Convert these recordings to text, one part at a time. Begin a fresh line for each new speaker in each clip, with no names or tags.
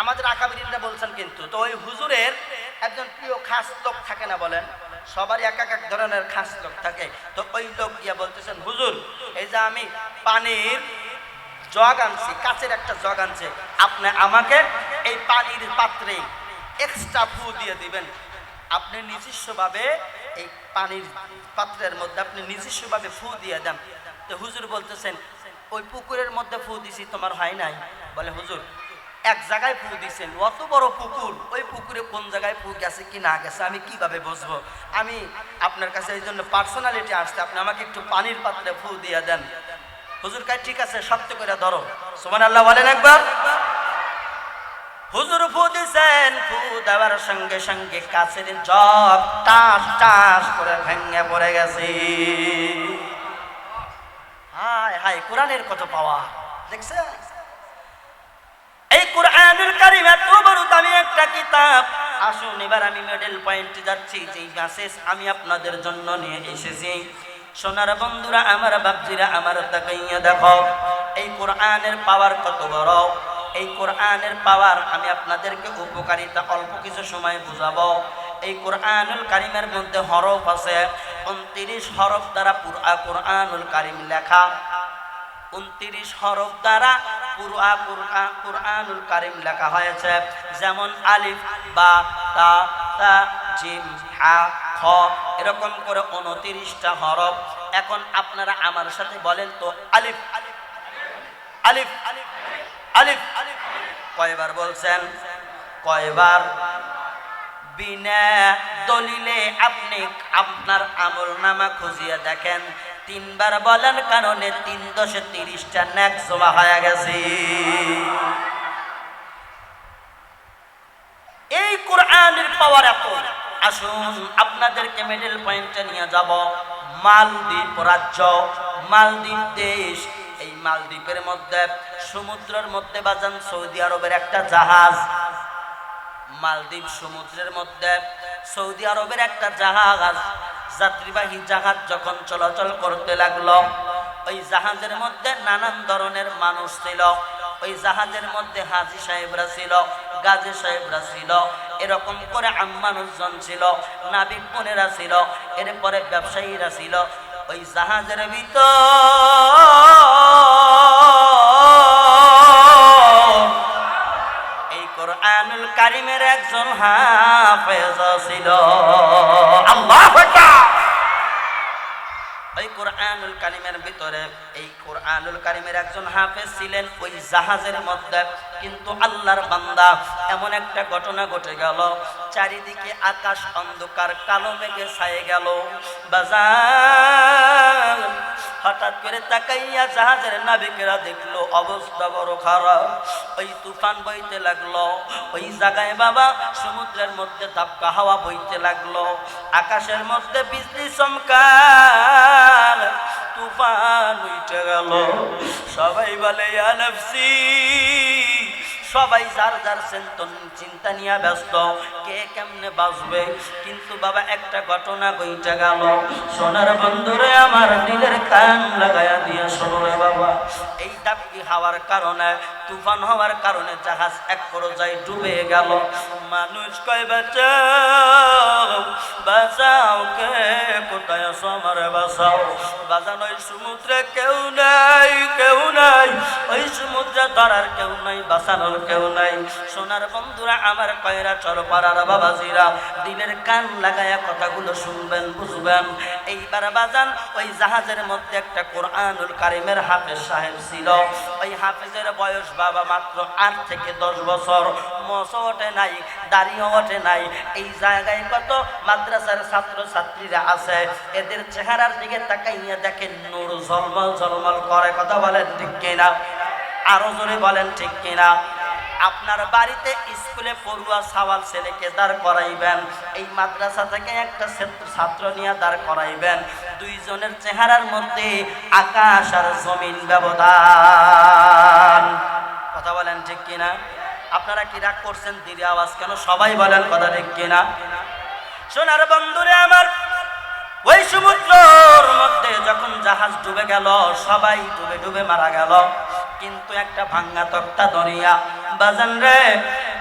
আমাদের আকাবিরিনরা বলছেন কিন্তু, তো ওই হুজুরের একজন প্রিয় খাস লোক থাকে না বলেন? সবারই এক এক এক ধরনের খাস লোক থাকে। তো ওই লোক গিয়া বলতেছেন, হুজুর, এই যে আমি পানির জগ আনছি, কাচের একটা জগ আনছে, আপনি আমাকে এই পানির পাত্রে এক্সট্রা ফু দিয়ে দিবেন। আপনি নিজস্বভাবে এই পানির পাত্রের মধ্যে আপনি নিজস্বভাবে ফু দিয়ে দেন। তো হুজুর বলতেছেন, ওই পুকুরের মধ্যে ফু দিছি, তোমার হয় নাই? বলে, হুজুর এক জায়গায় ফু দিয়েছেন অত বড় পুকুর, ওই পুকুরে কোন জায়গায় ফু গেছে কি না গেছে আমি কীভাবে বুঝব? আমি আপনার কাছে এই জন্য পার্সোনালিটি আসছে, আপনি আমাকে একটু পানির পাত্রে ফু দিয়ে দেন। হুজুর কাজ ঠিক আছে? শক্ত করে ধরো। সুমান আল্লাহ বলেন একবার। হুজুর ফু দিছেন ফু দেওয়ার সঙ্গে সঙ্গে কাছের জগ টাস টাস করে ভেঙে পড়ে গেছে। হায় হায়, কোরআনের কত পাওয়া দেখছেন? এই কোরআনুল কারীম এত বড় দামি একটা কিতাব। আসুন, এবার আমি মেডেল পয়েন্টে যাচ্ছি। যেই মেসেজ আমি আপনাদের জন্য নিয়ে এসেছি। সোনার বন্ধুরা, আমার বাপজিরা, আমার তাকাইয়া দেখো, এই কোরআনের পাওয়ার কত বড়? এই কোরআনের পাওয়ার আমি আপনাদেরকে উপকারিতা অল্প কিছু সময় বুঝাবো। এই কোরআনুল কারিমের মধ্যে হরফ আছে, উনত্রিশ হরফ দ্বারা পুরা কোরআনুল কারিম লেখা। উনত্রিশ হরফ দ্বারা পুরা কোরআন, কোরআনুল কারিম লেখা হয়েছে। যেমন আলিফ, বা, তা তা, জিম, হা, খ, এরকম করে উনত্রিশটা হরফ। এখন আপনারা আমার সাথে বলেন তো, আলিফ আলিফ আলিফ আলিফ আলিফ কয়বার বলছেন? কয়বার? বিনা দলিলে আপনি আপনার আমল নামা খুঁজিয়ে দেখেন। তিনবার বলার কারণে তিন দশে তিরিশটা ন্যাক জমা হয়ে গেছে। এই কোরআনের পাওয়ার এত। আসুন, আপনাদেরকে মেডেল পয়েন্টে নিয়ে যাব। মালদ্বীপ রাজ্য, মালদ্বীপ দেশ। এই মালদ্বীপের মধ্যে, সমুদ্রের মধ্যে বাজান, সৌদি আরবের একটা জাহাজ। মালদ্বীপ সমুদ্রের মধ্যে, সৌদি আরবের একটা জাহাজ। যাত্রীবাহী জাহাজ যখন চলাচল করতে লাগল, ওই জাহাজের মধ্যে নানান ধরনের মানুষ ছিল। ওই জাহাজের মধ্যে হাজি সাহেবরা ছিল, গাজী সাহেবরা ছিল, এরকম করে আম্মানুজন ছিল, নাবিক বোনেরা ছিল, এরপরে ব্যবসায়ীরা ছিল। ওই জাহাজের ভিতর এই কোরআনুল কারিমের একজন ছিল। কোরআনুল কারিমের ভিতরে, এই কোরআনুল একজন ছিলেন ওই জাহাজের মধ্যে। কিন্তু এমন একটা ঘটনা ঘটে গেল, চারিদিকে আকাশ অন্ধকার, কালো মেঘে ছায়ে গেল। বাজার হঠাৎ করে তাকাইয়া জাহাজের নাবিকেরা দেখল, অবস্থা বড় খারাপ। ওই তুফান বইতে লাগল, ওই জায়গায় বাবা সমুদ্রের মধ্যে ধাপকা হাওয়া বইতে লাগল, আকাশের মধ্যে বিজলি চমকার তুফান উঠে গেল। সবাই বলে নফসি। সবাই যার যার চিন্তন চিন্তা নিয়ে ব্যস্ত, কে কেমনে বাঁচবে? কিন্তু বাবা, একটা ঘটনা বইটা গেল। সোনার বন্ধুরে আমার দিলের কান লাগায়া দিয়ে শোনো রে বাবা। এই দাবি হওয়ার কারণে, তুফান হওয়ার কারণে জাহাজ এক পর্যায়ে ডুবে গেল। মানুষ কয়, বাঁচাও বাঁচাও, কে কোথায় আছো আমার বাঁচাও? ওই সমুদ্রে কেউ নাই কেউ নাই। ওই সমুদ্রে ধরার কেউ নাই, বাঁচানোর কেউ নাই। সোনার বন্ধুরা, আমার কয়রা চর পাড়ার বাবাজিরা, দিলের কান লাগায়া কথাগুলো শুনবেন, বুঝবেন। এইবার বাজান, ওই জাহাজের মধ্যে একটা কোরআনুল কারিমের হাফেজ সাহেব ছিল। ওই হাফেজের বয়স বাবা মাত্র আট থেকে দশ বছর। মশো ওঠে নাই, দাড়িও ওঠে নাই। এই জায়গায় কত মাদ্রাসার ছাত্র ছাত্রীরা আছে। এদের চেহারার দিকে তাকাইয়া দেখেন নূর ঝলমল ঝলমল করে। কথা বলেন ঠিক কিনা? আরও জোরে বলেন ঠিক কিনা? আপনার বাড়িতে স্কুলে পড়ুয়া সাওয়াল ছেলেকে দাঁড় করাইবেন, এই মাদ্রাসা থেকে একটা ছাত্র নিয়ে দাঁড় করাইবেন। দুইজনের চেহারার মধ্যে আকাশ আর জমিন ব্যবধান। কথা বলেন ঠিক কিনা? আপনারা কি রাগ করছেন? দিদি আওয়াজ কেন? সবাই বলেন কথা ঠিক কিনা? সোনার বন্ধুরে আমার ওই সমুদ্রর মধ্যে যখন জাহাজ ডুবে গেল, সবাই ডুবে ডুবে মারা গেল। কিন্তু একটা ভাঙ্গা তক্তা দরিয়া বাজান রে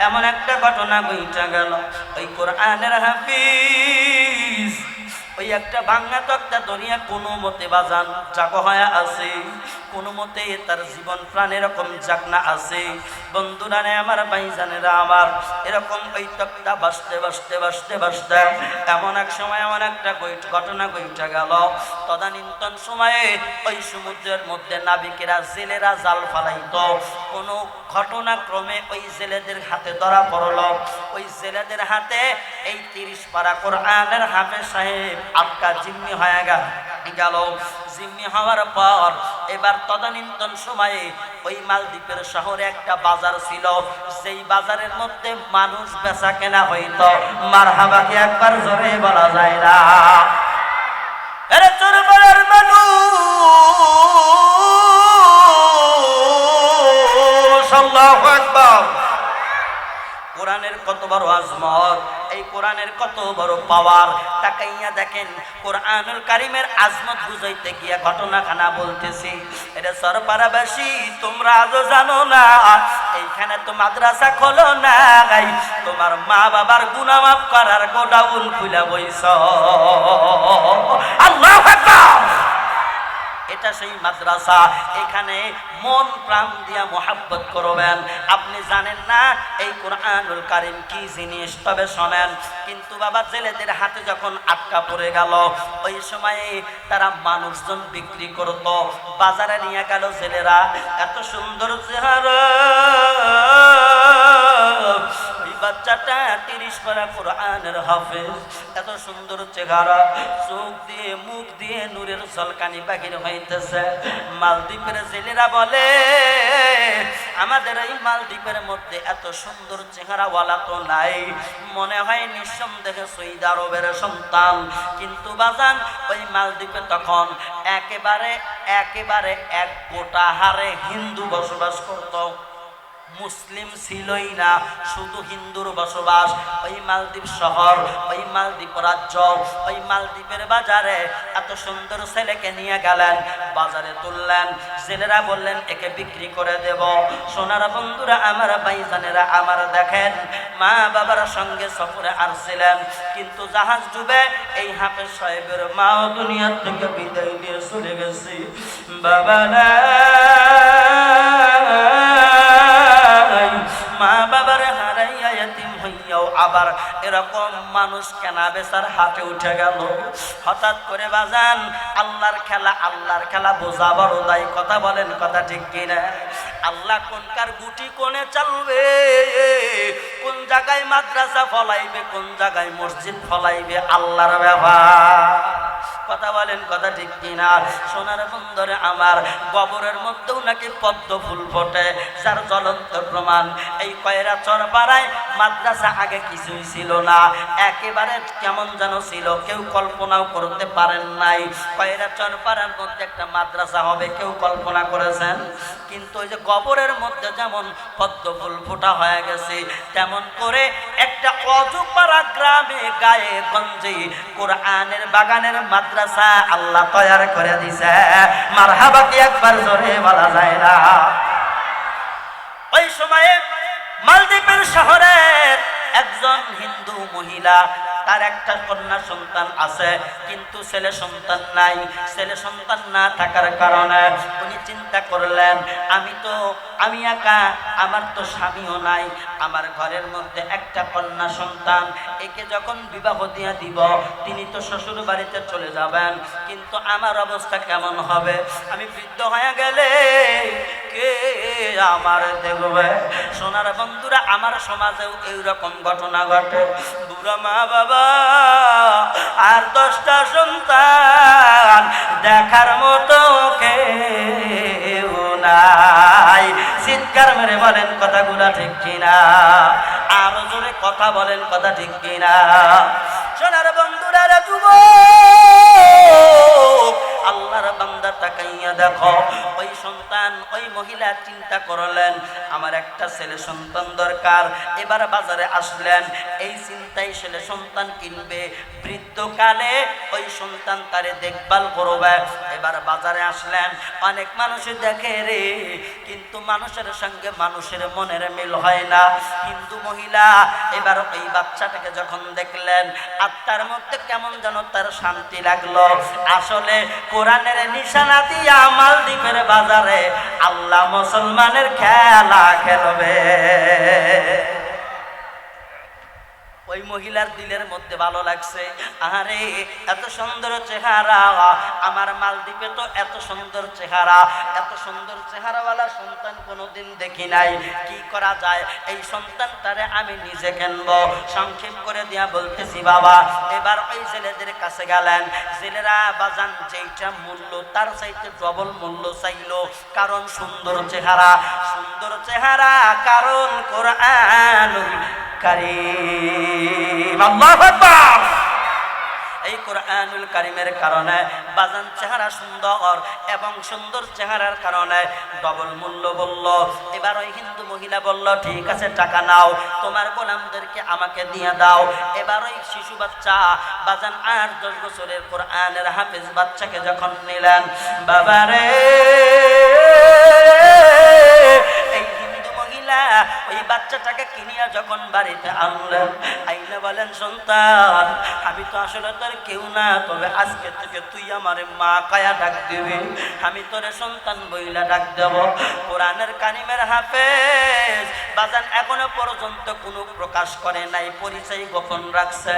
এমন একটা ঘটনা বইটা গেল। ওই কোরআনের হাফিজ ওই একটা ভাঙ্গা তক্তা দরিয়া কোনো মতে বাজান জাগো হয়ে আছে, কোনো মতে তার জীবন প্রাণ এরকম জাগনা আছে। বন্ধুরা নে আমার ভাইজানেরা আমার, এরকম ওই তক্তা বাসতে বাসতে বাসতে বাসতে এমন এক সময় এমন একটা ঘটনা গইটা গেল। তদানীন্তন সময়ে ওই সমুদ্রের মধ্যে নাবিকেরা, জেলেরা জাল ফালাইতো। কোনো ঘটনাক্রমে ওই জেলেদের হাতে ধরা পড়ল। ওই জেলেদের হাতে এই তিরিশ পারা কোরআনের হাফেজ সাহেব আটকা জিম্মি হয়ে গেল। গেল। জিম্মি হওয়ার পর এবার তদানীন্তন সময়ে ওই মালদ্বীপের শহরে একটা বাজার ছিল। সেই বাজারের মধ্যে মানুষ বেচা কেনা হইতো। মার হাবাকে একবার জোরে বলা যায় না? মানুষ, আল্লাহু কোরআনের কত বড় আজমত, এই কোরআনের কত বড় পাওয়ার। তাকাইয়া দেখেন, কোরআনুল কারিমের আজমত বুঝাইতে গিয়া ঘটনাখানা বলতেছি এটা সরপাড়াবাসী, তোমরা আজও জানো না, এইখানে তো মাদ্রাসা খোলো না তোমার মা বাবার মাফ করার গোডাউন খুলে বইছ। আল্লাহ এটা সেই মাদ্রাসা। এখানে মন প্রাণ দিয়া মোহাব্বত করবেন। আপনি জানেন না এই কোরআনুল কারিম কি জিনিস? তবে শোনেন, কিন্তু বাবা, জেলেদের হাতে যখন আটকা পড়ে গেল, ওই সময়ে তারা মানুষজন বিক্রি করত। বাজারে নিয়ে গেল জেলেরা। এত সুন্দর চেহারা। বাচ্চাটা তিরিশ পারা কোরআনের হাফেজ। এত সুন্দর চেহারা, চোখ দিয়ে, মুখ দিয়ে নূরের সলকানি বাহির হইতেছে। মালদ্বীপের জেলেরা বলে, আমাদের এই মালদ্বীপের মধ্যে এত সুন্দর চেহারাওয়ালা তো নাই। মনে হয় নিঃসন্দেহে সৈদ আরবের সন্তান। কিন্তু বাজান, ওই মালদ্বীপে তখন একেবারে একেবারে এক গোটা হারে হিন্দু বসবাস করতো। মুসলিম ছিলই না, শুধু হিন্দুর বসবাস। ওই মালদ্বীপ শহর, ওই মালদ্বীপ রাজ্য, ওই মালদ্বীপের বাজারে এত সুন্দর ছেলেকে নিয়ে গেলেন, বাজারে তুললেন। ছেলেরা বললেন, একে বিক্রি করে দেব। সোনার বন্ধুরা, আমার ভাইজানেরা, আমার দেখেন, মা বাবার সঙ্গে সফরে আসছিলেন। কিন্তু জাহাজ ডুবে এই হাফেজ সাহেবের মাও দুনিয়ার থেকে বিদায় নিয়ে চলে গেছি। বাবা নাই আবার এরকম মানুষ কেনা বেচার হাতে উঠে গেল। হঠাৎ করে বাজান, আল্লাহর খেলা আল্লাহর খেলা বোঝা বড় দায়। কথা বলেন, কথা ঠিক কিনা? আল্লাহ কোনকার গুটি কোণে চালবে? কোন জায়গায় মাদ্রাসা ফলাইবে, কোন জায়গায় মসজিদ ফলাইবে? আল্লাহর ব্যাপার কথা বলেন কথা ঠিক কিনা? সোনার বন্দরে আমার গোবরের মধ্যেও নাকি পদ্ম ফুল ফোটে, যার জ্বলন্ত প্রমাণ এই কয়রা চর পাড়ায় মাদ্রাসা আগে কিছুই ছিল না। একেবারে কেমন যেন ছিল, কেউ কল্পনাও করতে পারেন নাই। কয়রা চর পাড়ার মধ্যে একটা মাদ্রাসা হবে, কেউ কল্পনা করেছেন? কিন্তু ওই যে গোবরের মধ্যে যেমন পদ্ম ফুল ফোটা হয়ে গেছে, তেমন করে একটা অজুপাড়া গ্রামে গায়ে গঞ্জে, কোরআনের বাগানের মাদ্রাসা আল্লাহ তৈরি করে দিছে। মার হাবাকে একবার জোরে বলা যায় না। ওই সময়ে মালদ্বীপের শহরের একজন হিন্দু মহিলা তার একটা কন্যা সন্তান আছে, কিন্তু ছেলে সন্তান নাই। ছেলে সন্তান না থাকার কারণে উনি চিন্তা করলেন, আমি তো, আমি একা, আমার তো স্বামীও নাই। আমার ঘরের মধ্যে একটা কন্যা সন্তান, একে যখন বিবাহ দিয়ে দিব, তিনি তো শ্বশুর বাড়িতে চলে যাবেন। কিন্তু আমার অবস্থা কেমন হবে? আমি বৃদ্ধ হয়ে গেলে কে আমার দেখবে? সোনার বন্ধুরা, আমার সমাজেও এইরকম ঘটনা ঘটে। বুড়া মা বাবা আর দশটা সন্তান দেখার মতো কেউ নাই। চিৎকার মেরে বলেন, কথাগুলা ঠিক কিনা? আরও জোরে কথা বলেন, কথা ঠিক কিনা? সোনার বন্ধুরা রে যুবক আল্লাহর বান্দা তাকাইয়া দেখো, ওই সন্তান, ওই মহিলা চিন্তা করলেন, আমার একটা ছেলে সন্তান দরকার। এবার বাজারে আসলেন, এই চিন্তায় ছেলে সন্তান কিনবে। বৃদ্ধকালে ওই সন্তান তারে দেখভাল করবে। এবার বাজারে আসলেন, অনেক মানুষ দেখে রে, কিন্তু মানুষের সঙ্গে মানুষের মনের মিল হয় না। হিন্দু মহিলা, এবার ওই বাচ্চাটাকে যখন দেখলেন, আত্মার মধ্যে কেমন যেন তার শান্তি লাগল। আসলে কোরআনের নিশানা দিয়া মালদ্বীপের বাজারে আল্লাহ মুসলমানের খেলা খেলবে। ওই মহিলার দিলের মধ্যে ভালো লাগছে। আরে এত সুন্দর চেহারা, আমার মালদ্বীপে তো এত সুন্দর চেহারা। এত সুন্দর চেহারাওয়ালা সন্তান কোনোদিন দেখি নাই। কি করা যায়? এই সন্তানটারে আমি নিজে কিনবো। সংক্ষেপ করে দিয়া বলতেছি, বাবা, এবার ওই ছেলেদের কাছে গেলেন। ছেলেরা বাজান যেইটা মূল্য, তার চাইতে ডবল মূল্য চাইলো। কারণ সুন্দর চেহারা। সুন্দর চেহারা, কারণ কোরআন কারিম। আল্লাহু আকবার। এই কোরআনুল কারিমের কারণে বাজান চেহারা সুন্দর এবং সুন্দর চেহারার কারণে ডবল মূল্য বলল, এবার ওই হিন্দু মহিলা বলল, ঠিক আছে, টাকা নাও, তোমার গোলামদেরকে আমাকে দিয়ে দাও। এবার ওই শিশু বাচ্চা, বাজান আট, দশ বছরের কোরআনের হাফেজ বাচ্চাকে যখন নিলেন, বাবারে ওই বাচ্চাটাকে কিনিয়া যখন বাড়িতে আনলেন আইলা বলেন, সন্তান, আমি তো আসলে তোর কেউ না, তবে আজকে থেকে তুই আমার মা কায়া ডাক দিবি। আমি তোরে সন্তান বইলা ডাক দেব। কোরআনের কানিমের হাফেজ। বাজান, এখনও পর্যন্ত কোনো প্রকাশ করে নাই, পরিচয় গোপন রাখছে।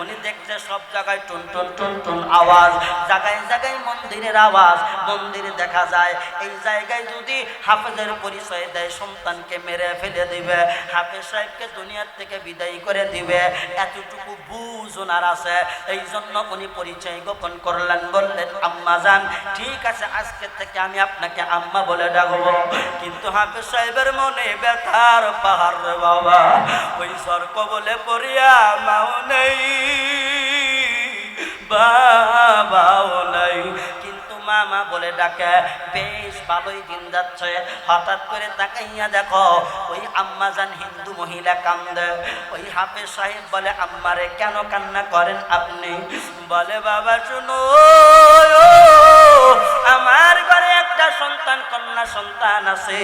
উনি দেখছে সব জায়গায় টুন টুন টুন টুন আওয়াজ, জায়গায় জায়গায় মন্দিরের আওয়াজ, মন্দির দেখা যায়। এই জায়গায় যদি হাফেজের পরিচয় দেয়, সন্তানকে মেরে ফেলে দিবে, হাফেজ সাহেবকে দুনিয়ার থেকে বিদায় করে দিবে। এতটুকু বুঝ ওনার আছে। এই জন্য উনি পরিচয় গোপন করলেন, বললেন, আম্মা যান ঠিক আছে, আজকে থেকে আমি আপনাকে আম্মা বলে ডাকবো। কিন্তু হাফেজ সাহেবের মনে ব্যথার পাহাড় বাবা। ওই সর্ক বলে পড়িয়া মাও নেই, বাবাও নাই। মামা বলে ডাকে, বেশ ভালোই দিন যাচ্ছে। হঠাৎ করে তাকাইয়া দেখো, ওই আম্মাজান হিন্দু মহিলা কান্দে। ওই হাফেজ সাহেব বলে, আম্মারে কেন কান্না করেন আপনি? বলে, বাবা, শুনো আমার কন্যা সন্তান আছে।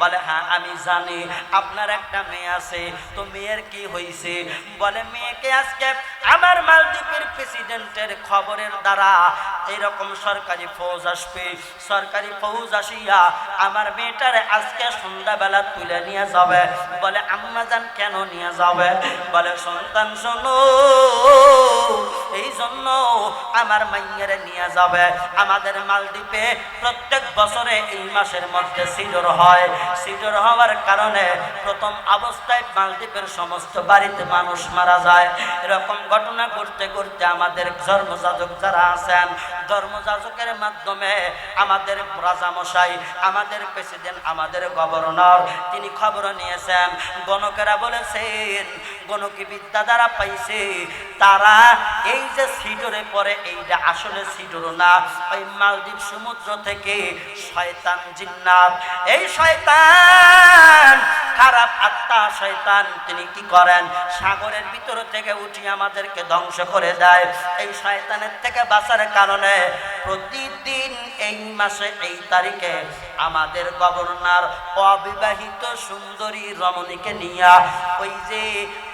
বলে হ্যাঁ আমি জানি, আপনার একটা মেয়ে আছে, তো মেয়ের কি হয়েছে বলে, মেয়েকে আজকে আমার মালদ্বীপের প্রেসিডেন্টের খবরের দ্বারা এরকম সরকারি ফৌজ আসবে। সরকারি ফৌজ আসিয়া আমার মেয়েটারে আজকে সন্ধ্যাবেলা তুলে নিয়ে যাবে। বলে, আম্মা যান কেন নিয়ে যাবে? বলে, সন্তান শোনো এই জন্য আমার মাইয়ারে নিয়ে যাবে। আমাদের মালদ্বীপে প্রত্যেক বছরে এই মাসের মধ্যে সিডর হয়। সিডর হওয়ার কারণে প্রথম অবস্থায় মালদ্বীপের সমস্ত বাড়িতে মানুষ মারা যায়। এরকম ঘটনা করতে করতে আমাদের ধর্মযাজক যারা আছেন, ধর্মযাজকের মাধ্যমে আমাদের রাজামশাই, আমাদের প্রেসিডেন্ট, আমাদের গভর্নর, তিনি খবর নিয়েছেন। গণকেরা বলেছেন গণকি বিদ্যা দ্বারা পাইছে। তারা এই যে সিডরে পরে এইটা আসলে সিডর না। ওই মালদ্বীপ সমুদ্র থেকে শয়তান জিন্নাত। এই শয়তান খারাপ আত্মা শয়তান, তিনি কি করেন? সাগরের ভিতর থেকে উঠি আমাদেরকে ধ্বংস করে দেয়। এই শয়তানের থেকে বাঁচার কারণে প্রতিদিন এই মাসে, এই তারিখে আমাদের গভর্নর অবিবাহিত সুন্দরী রমণীকে নিয়ে ওই যে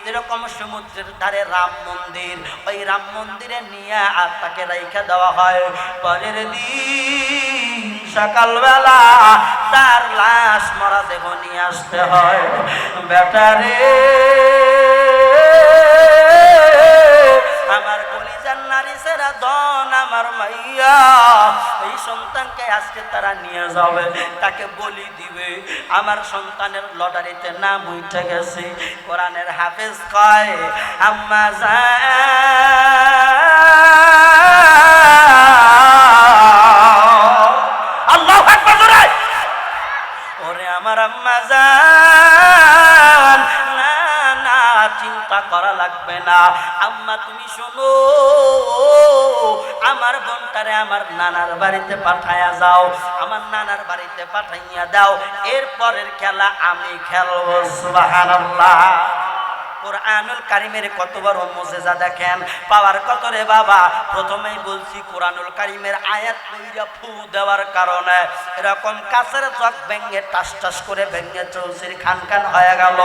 এরকম সমুদ্রের ধারে রাম মন্দির, ওই রাম মন্দিরে নিয়ে আর তাকে রেখে দেওয়া হয়। পরের দিন সকালবেলা তার লাশ মরা দেহ নিয়ে আসতে হয়। বেটারে আমার কলিজার নারী সেরা দন আমার মাইয়া, এই সন্তানকে আজকে তারা নিয়ে যাবে। তাকে বলি দিবে, আমার সন্তানের লটারিতে নাম উঠে গেছে। কোরআনের হাফেজ কয়, আম্মা আল্লাহ লাগবে না। আম্মা, তুমি শোনো, আমার বোনটারে আমার নানার বাড়িতে পাঠাইয়া যাও, আমার নানার বাড়িতে পাঠাইয়া দাও এরপরের খেলা আমি খেলব, সুবহানাল্লাহ। কোরআনুল কারিমের কত বড় মজেজা দেখেন? পাওয়ার কত রে বাবা? প্রথমেই বলছি কোরআনুল কারিমের আয়াত কইরা ফু দেওয়ার কারণে। এরকম কাছের চক ভেঙ্গে টাস টাস করে ভেঙ্গে চৌসির খান খান হয়ে গেল।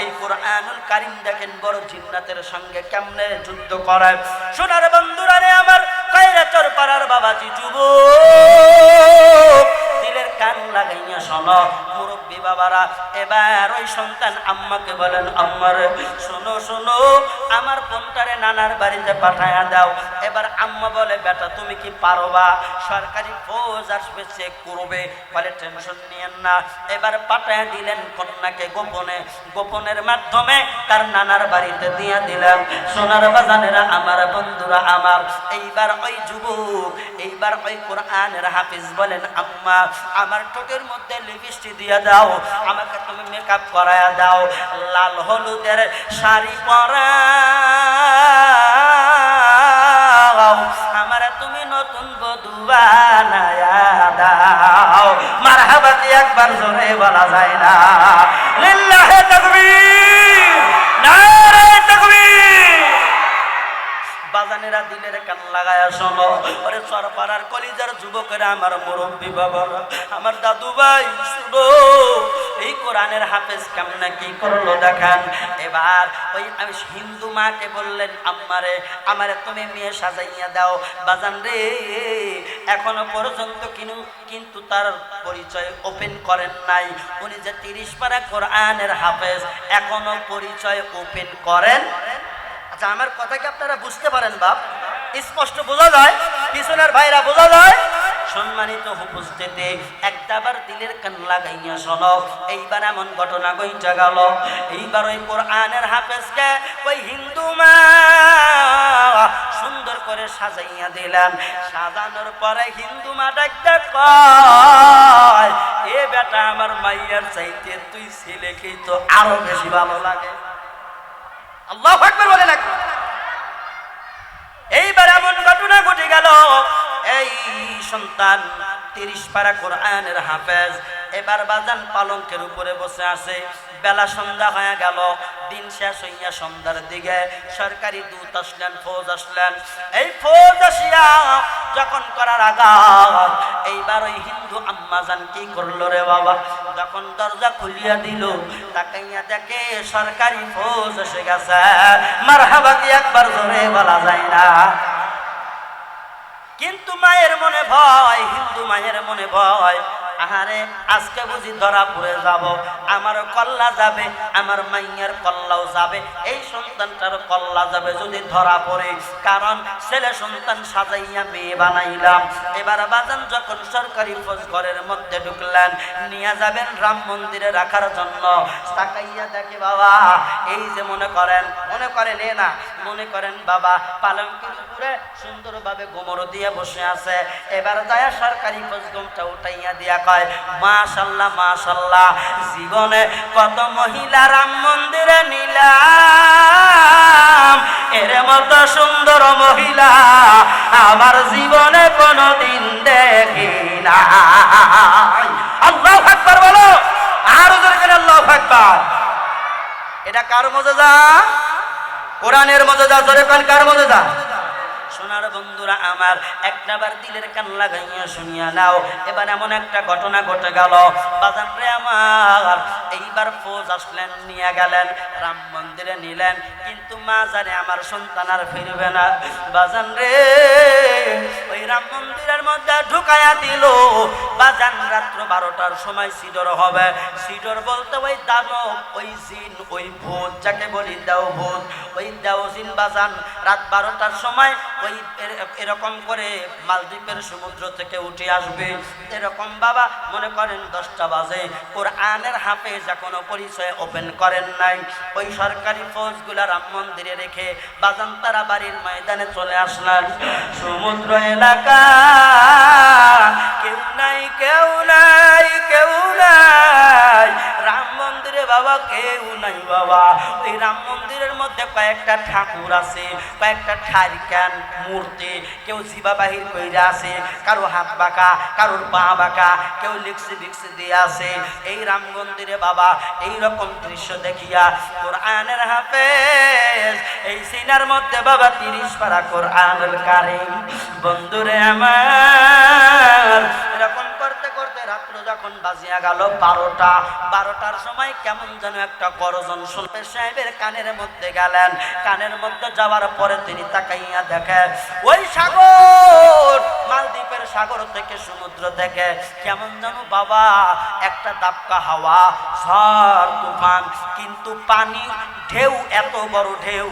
এই কোরআনুল কারিম দেখেন বড় জিন্নাতের সঙ্গে কেমনে যুদ্ধ করে। সোনার বন্ধুরা রে আমার, কয়রা চর পাড়ার বাবাজি যুবক, দিলের কান লাগাইয়া শোনো বাবারা, এবার ওই সন্তান আম্মাকে বলেন আম্মার শোনো শোনো, আমার বোনটারে নানার বাড়িতে পাঠায়া দাও এবার আম্মা বলে, বেটা, তুমি কি পারবা? সরকারি ফৌজ আসবে চেক করবে। বলে, টেনশন নিয়েন না। এবার পাঠায়া দিলেন কন্যাকে গোপনে। গোপনের মাধ্যমে তার নানার বাড়িতে দিয়ে দিলেন সোনার বাজানেরা আমার, বন্ধুরা আমার। এইবার ওই যুবক, এইবার ওই কোরআনের হাফিজ বলেন, আম্মা, আমার ঠোঁটের মধ্যে লিপস্টিক দিয়ে দাও। আমাকে তুমি মেকআপ করায়া দাও। লাল হলুদের শাড়ি পরা নতুন বধু বানায়া দাও মারহাবাতি একবার জোরে বলা যায় না। লিল্লাহে তাকবীর, নারে তাকবীর। বাজানেরা দিলের কান লাগায়া শোনো। ওরে সরপাড়ার কলিজার যুবকেরা আমার মুরব্বী বাবারা আমার দাদু ভাই শুনো। এই কোরআনের হাফেজ কেমনে কি করল দেখান? এবার ওই আমি হিন্দু মাকে বললেন, আম্মারে, আমারে তুমি মেয়ে সাজাইয়া দাও। বাজান রে, এখনও পর্যন্ত কিনু, কিন্তু তার পরিচয় ওপেন করেন নাই। উনি যে তিরিশ পারা কোরআনের হাফেজ, এখনও পরিচয় ওপেন করেন? আচ্ছা আমার কথা কি আপনারা বুঝতে পারেন বাপ? স্পষ্ট বোঝা যায়? পিছনের ভাইরা বোঝা যায়? সম্মানিত উপস্থিতি, একটাবার দিলের কান লাগাইয়া শোনো। এইবার এমন ঘটনা গইটা গেল। এইবার ওই কোরআনের হাফেজকে ওই হিন্দু মা সুন্দর করে সাজাইয়া দিলাম সাজানোর পরে হিন্দু মা ডাকতে কয়, এ বেটা আমার মাইয়ার চাইতে তুই ছেলেকেই তো আরও বেশি ভালো লাগে? আল্লাহ বলে এইবার এমন ঘটনা ঘটে গেল। এই সন্তান তিরিশ পারা কোরআনের হাফেজ, এবার বাজান পালঙ্কের উপরে বসে আছে। বেলা সন্ধ্যা হয়ে গেল, দিন শেষ হইয়া সন্ধ্যার দিকে সরকারি দূত আসলেন, ফৌজ আসলেন। এই ফৌজ আসিয়া যখন করার আঘাত, এইবার ওই হিন্দু আম্মাজান কি করল রে বাবা? যখন দরজা খুলিয়া দিল, তাকাইয়া দেখে সরকারি ফৌজ এসে গেছে। মারহাবাতি একবার জোরে বলা যায় না? কিন্তু মায়ের মনে ভয় হিন্দু মায়ের মনে ভয়। আহারে, আজকে বুঝি ধরা পড়ে যাব। আমার কল্লা যাবে, আমার মাইয়ার কল্লাও যাবে। এই সন্তানটার কল্লা যাবে যদি ধরা পড়ে। কারণ ছেলে সন্তান সাজাইয়া মেয়ে বানাইলাম। এবার বাজান যখন সরকারি ফৌজ ঘরের মধ্যে ঢুকলেন, নিয়ে যাবেন রাম মন্দিরে রাখার জন্য। তাকাইয়া দেখে বাবা, এই যে মনে করেন মনে করেন এ না, মনে করেন বাবা, পালঙ্কের উপরে সুন্দরভাবে গোমর দিয়ে বসে আছে। এবার যায় সরকারি ফৌজগমটা উঠাইয়া দিয়া কয় মাশাল্লাহ মাশাল্লাহ। জীবনে কত মহিলা রাম মন্দিরে নিলাম। এর মতো সুন্দর মহিলা আমার জীবনে কোনোদিন দেখি না আল্লাহ আকবার বলো। আরও জোরে করে আল্লাহ আকবার। এটা কার মজা যা কোরআনের মজা জোরে কোন কার মজা যা সোনার বন্ধুরা আমার, একটাবার দিলের কান লাগাইয়া শুনিয়া নাও। এবার এমন একটা ঘটনা ঘটে গেল। বাজান রে আমার, এইবার ফৌজ আসলেন, নিয়ে গেলেন, রাম মন্দিরে নিলেন, কিন্তু মা জানে আমার সন্তান আর ফিরবে না। বাজান রে ওই রাম মন্দিরের মধ্যে ঢুকায়া দিল। বাজান রাত্র বারোটার সময় সিডর হবে। সিডর বলতে ওই দানব, ওই জিন, ওই ভূত, যাকে বলি দেও ভূত ওই দেও জিন বাজান রাত বারোটার সময় ওই এরকম করে মালদ্বীপের সমুদ্র থেকে উঠে আসবে। এরকম বাবা, মনে করেন দশটা বাজে। কোরআনের যা কোনো পরিচয় ওপেন করেন নাই। ওই সরকারি ফৌজগুলা রাম মন্দিরে রেখে বাজান তারা বাড়ির ময়দানে চলে আসলেন। সমুদ্র এলাকা মন্দিরের মধ্যে কয়েকটা ঠাকুর আছে, কয়েকটা ঠারিকান মূর্তি, কেউ জিবা বাহির কইরা আছে, কারও হাত বাঁকা, কারোর পা বাঁকা, কেউ লিখছে লিখছে দিয়ে আছে। এই রাম মন্দিরে বাবা, এই রকম দৃশ্য দেখিয়া কোরআনের হাফেজ, এই সিনার মধ্যে বাবা তিরিশ পারা কোরআনুল কারিম। বন্ধুরে আমার, এরকম রাত্র যখন বাজিয়া গেল বারোটা, বারোটার সময় কেমন যেন একটা গরজন শুনবে সাহেবের কানের মধ্যে গেলেন। কানের মধ্যে যাওয়ার পরে তিনি তাকাইয়া দেখে, ওই সাগর, মালদ্বীপের সাগর থেকে সমুদ্র থেকে, কেমন যেন বাবা, একটা দাপকা হাওয়া, ঝড়, তুফান, কিন্তু পানি, ঢেউ, এত বড় ঢেউ।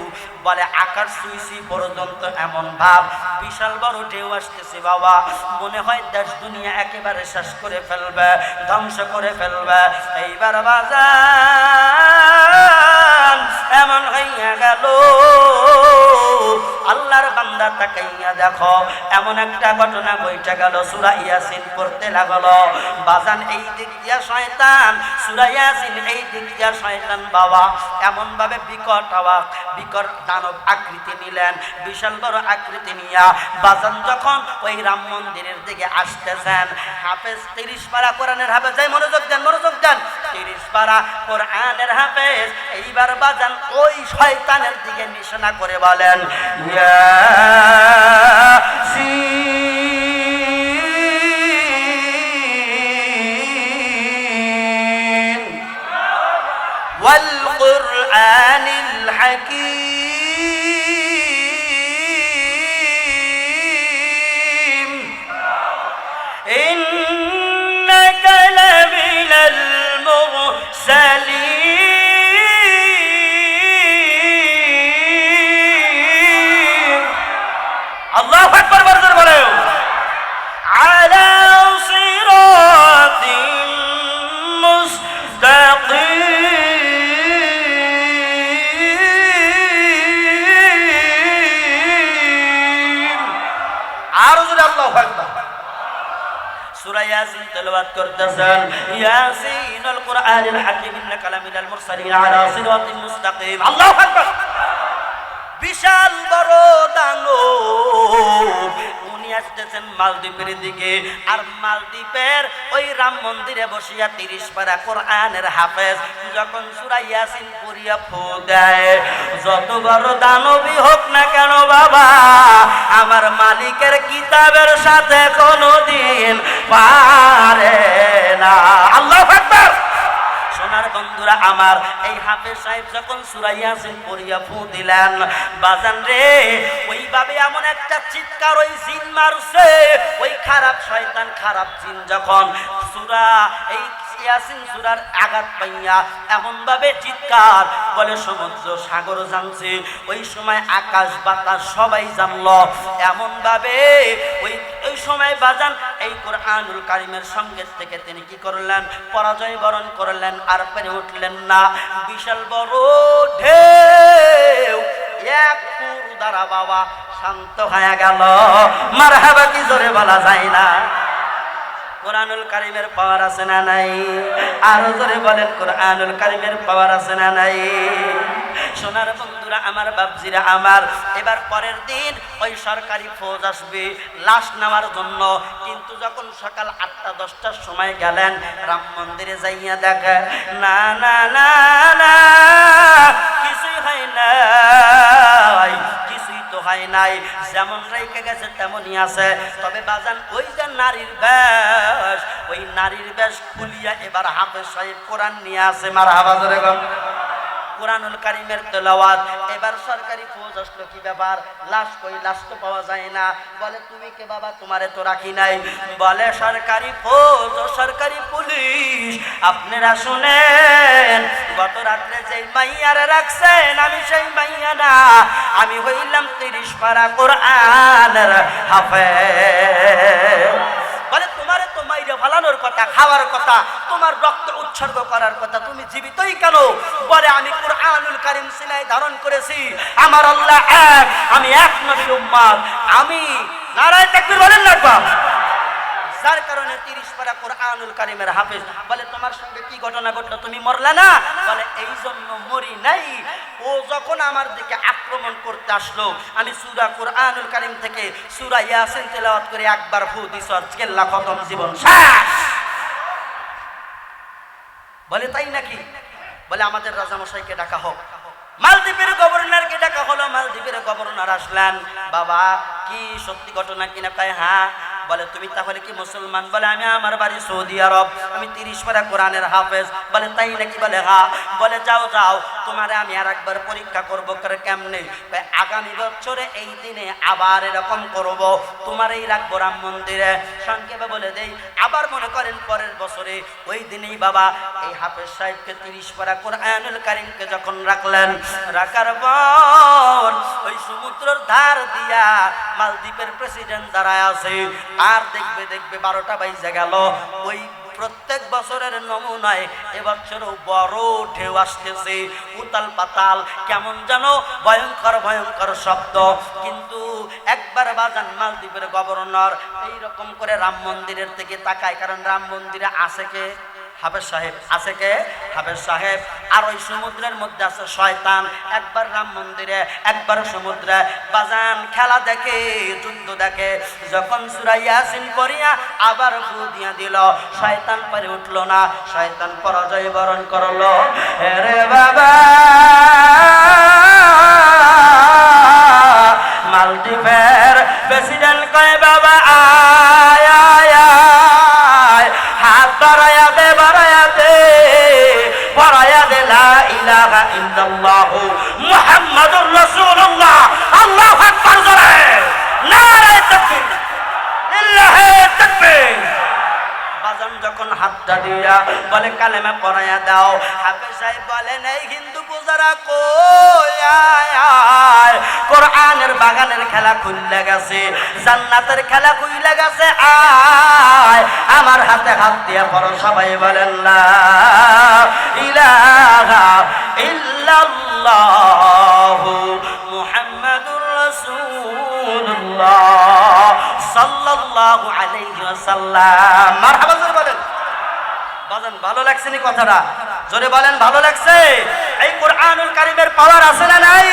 বলে, আকাশ সুইসি পর্যন্ত এমন ভাব, বিশাল বড় ঢেউ আসতেছে বাবা। মনে হয় দেশ দুনিয়া একেবারে শেষ করে ফেলবে ধ্বংস করে ফেলবে। এইবার বাজার এমন হইয়া গেল। আল্লাহর বান্দা তাকাইয়া দেখো, এমন একটা ঘটনা বইটা গেল, সুরা ইয়াসিন পড়তে লাগল। বাজান এই দিক দিয়া শয়তান, সুরা ইয়াসিন এই দিক দিয়া শয়তান বাবা এমন ভাবে বিকট আওয়াজ, বিকট দানব আকৃতি নিলেন, বিশাল বড় আকৃতি নিয়া। বাজান যখন ওই রাম মন্দিরের দিকে আসতেছেন, হাফেজ তিরিশ পারা কোরআনের হাফেজ যাই মনোযোগ দেন মনোযোগ দেন। তিরিশ পারা কোরআনের হাফেজ, এইবার বাজান ওই শয়তানের দিকে নিশানা করে বলেন ইয়াসিন তেলাওয়াত করতেছেন। ইয়াসিনুল কুরআনিল হাকীম ইন্নাকা লামিনাল মুরসালিন আলা সিরাতিল মুস্তাকিম। আল্লাহু আকবার। বিশাল বড় দানব। আসতেছেন মালদ্বীপের দিকে। আর মালদ্বীপের ওই রাম মন্দিরে বসিয়া তিরিশ পারা কোরআনের হাফেজ যখন সুরা ইয়াসিন পড়িয়া ফু যত বড় দানবী হোক না কেন বাবা, আমার মালিকের কিতাবের সাথে কোনোদিন পারে না। আল্লাহ আকবার! সোনার বন্ধুরা আমার, এই হাফেজ সাহেব যখন সুরাইয়াসিন পড়িয়া ফু দিলেন, বাজান রে, ওইভাবে এমন একটা চিৎকার ওই জিন মারছে, ওই খারাপ শয়তান খারাপ জিন যখন সুরা, এই ইয়াসিন সুরার আঘাত পাইয়া এমন ভাবে চিৎকার বলে সমুদ্র সাগর জানছে ওই সময় আকাশ বাতাস সবাই জানলো এমন ভাবে ওই ওই সময় বাজান, এই কোরআনুল কারিমের সঙ্গে থেকে তিনি কি করলেন? পরাজয় বরণ করলেন আর পেরে উঠলেন না। বিশাল বড় ঢেউ, এক পুরু দ্বারা বাবা, শান্ত হয়ে গেল। মার হাবাকি জোরে বলা যায় না? কোরআনুল কারিমের পাওয়ার আছে না নাই? আরও জোরে বলেন, কোরআনুল কারিমের পাওয়ার আছে না নাই? সোনার বন্ধুরা, আমার বাবজিরা আমার, এবার পরের দিন ওই সরকারি ফৌজ আসবে, লাশ নেওয়ার জন্য। কিন্তু যখন সকাল আটটা, দশটার সময় গেলেন, রাম মন্দিরে যাইয়া দেখে, না না না না, কিছুই হয় না হয় নাই। যেমন রেখে গেছে, তেমনই আছে। তবে বাজান, ওই যে নারীর বেশ, ওই নারীর বেশ খুলিয়া এবার হাফেজ সাহেব কোরআন নিয়ে আসে। মার হাবাজারে গম কোরআনুল কারিমের তেলাওয়াত। এবার সরকারি ফৌজ আসলো, কি ব্যাপার? লাশ কই? লাশ তো পাওয়া যায় না। বলে, তুমি কে বাবা? তোমারে তো রাখি নাই। বলে, সরকারি ফৌজ ও সরকারি পুলিশ, আপনারা শুনেন, গত রাত্রে যেই মাইয়ারে রাখছেন, আমি সেই মাইয়া না। আমি হইলাম তিরিশ পারা কোরআনের হাফেজ বলে তোমারে তো মাইরে ফালানোর কথা, খাওয়ার কথা, তোমার রক্ত উৎসর্গ করার কথা, তুমি জীবিতই কেন? বলে আমি কোরআনুল কারিম সিলাই ধারণ করেছি। আমার আল্লাহ এক, আমি এক নবীর উম্মাদ। আমি নারায় তাকবীর বলেন লাগবা যার কারণে তিরিশ পারা কোরআনুল কারিমের হাফেজ। বলে, তোমার সঙ্গে কি ঘটনা ঘটলো? তুমি মরলে না? বলে এই জন্য মরি নাই। ও যখন আমার দিকে আক্রমণ করতে আসলো, আমি সুরা কোরআনুল কারিম থেকে সুরা ইয়াসিন তেলাওয়াত করে একবার ফু দিছ কেল্লা খতম জীবন শেষ। বলে, তাই নাকি? বলে, আমাদের রাজামশাইকে ডাকা হোক। মালদ্বীপের গভর্নরকে ডাকা হলো, মালদ্বীপের গভর্নর আসলেন, বাবা, কি সত্যি ঘটনা কিনা তাই হ্যাঁ? বলে, তুমি তাহলে কি মুসলমান? বলে, আমি আমার বাড়ি সৌদি আরব। আমি তিরিশ পারা কোরআনের হাফেজ। বলে, তাই নাকি? বলে, হা। বলে, যাও যাও, তোমারে আমি আর একবার পরীক্ষা করব করে কেমনে? আগামী বছরে এই দিনে আবার এরকম করব। তোমার এই রাখব রাম মন্দিরে। সংক্ষেপে বলে দেই, আবার মনে করেন পরের বছরে ওই দিনেই বাবা এই হাফেজ সাহেবকে তিরিশ পারা কোরআনুল কারিমকে যখন রাখলেন, রাখার পর ওই সমুদ্রের ধার দিয়া মালদ্বীপের প্রেসিডেন্ট দাঁড়ায় আছে। আর দেখবে দেখবে বারোটা বাইজে গেল। ওই প্রত্যেক বছরের নমুনায় এবছরও বড় ঢেউ আসতেছে। উতাল পাতাল, কেমন যেন ভয়ঙ্কর ভয়ঙ্কর শব্দ। কিন্তু একবার বাজান মালদ্বীপের গভর্নর এইরকম করে রাম মন্দিরের থেকে তাকায়, কারণ রাম মন্দিরে আসে কে? হাফেজ সাহেব আছে কে? হাফেজ সাহেব। আর ওই সমুদ্রের মধ্যে আছে শয়তান। একবার রাম মন্দিরে, একবার সমুদ্রে। বাজান খেলা দেখে, যুদ্ধ দেখে। যখন সুরাইয়াসিন করিয়া আবার ফু দিয়া দিল, শয়তান পারে উঠল না। শয়তান পরাজয় বরণ করল। রে বাবা! মালদ্বীপের প্রেসিডেন্ট কয় বাবা? আয় আয়। বাড়ায়া দে বাড়ায়া দে বাড়ায়া দে মুহাম্মাদুর রাসূলুল্লাহ আল্লাহু আকবার জোরে নারে তাকবীর লিল্লাহি তাকবীর বাজান যখন হাতটা দিয়া বলে, কালেমা পড়াইয়া দাও। হাফেজ সাহেব বলেন, এই হিন্দু পূজারা কোরআনের বাগানের খেলা খুললে গেছে, জান্নাতের খেলা খুললে গেছে, আয়। আমার হাতে হাত দিয়া পড়ো, সবাই বলেন, লা ইলাহা ইল্লাল্লাহু মুহাম্মাদুর রাসূলুল্লাহ সাল্লাল্লাহু আলাইহি ওয়াসাল্লাম। মারহাবা বলেন। বাজান ভালো লাগছে নি কথাটা? জোরে বলেন, ভালো লাগছে? এই কোরআনুল কারিমের পাওয়ার আছে না নাই?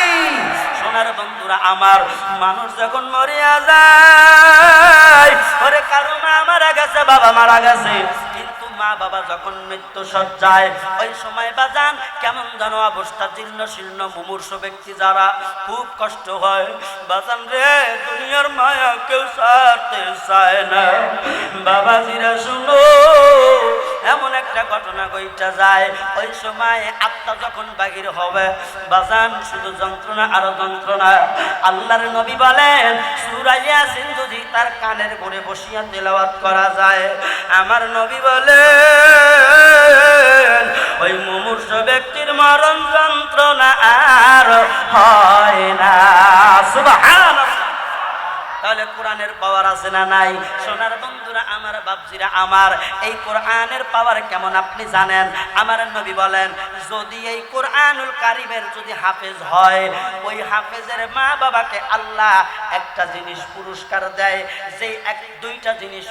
সোনার বন্ধুরা, আমার মানুষ যখন মরিয়া যায়, ওরে কারও মা মারা গেছে, বাবা মারা গেছে। কিন্তু মা বাবা যখন মৃত্যু সজ্জায় ওই সময় বাজান কেমন যেন অবস্থা, জীর্ণ শীর্ণ মুমূর্ষ ব্যক্তি যারা খুব কষ্ট হয়। বাজান রে, দুনিয়ার মায়া কেউ সারতে চায় না। বাবাজিরা, শুনো এমন একটা ঘটনা গইটা যায়। ওই সময় আত্মা যখন বাহির হবে, বাজান শুধু যন্ত্রণা আরও যন্ত্রণা। আল্লাহর নবী বলেন সুরাইয়া যদি তার কানের ঘুরে বসিয়া তেলাওয়াত করা যায়, আমার নবী বলেন, ওই মুমূর্ষ ব্যক্তির মরণ যন্ত্রণা আর হয় না। সুবহানাল্লাহ। তাহলে কোরআনের পাওয়ার আছে না নাই? সোনার বন্ধুরা, আমার বাপজিরা, আমার, এই কোরআনের পাওয়ার কেমন আপনি জানেন? আমার নবী বলেন, যদি এই কোরআনুল কারিমের যদি হাফেজ হয়, ওই হাফেজের মা বাবাকে আল্লাহ একটা জিনিস পুরস্কার দেয় যে এক, দুইটা জিনিস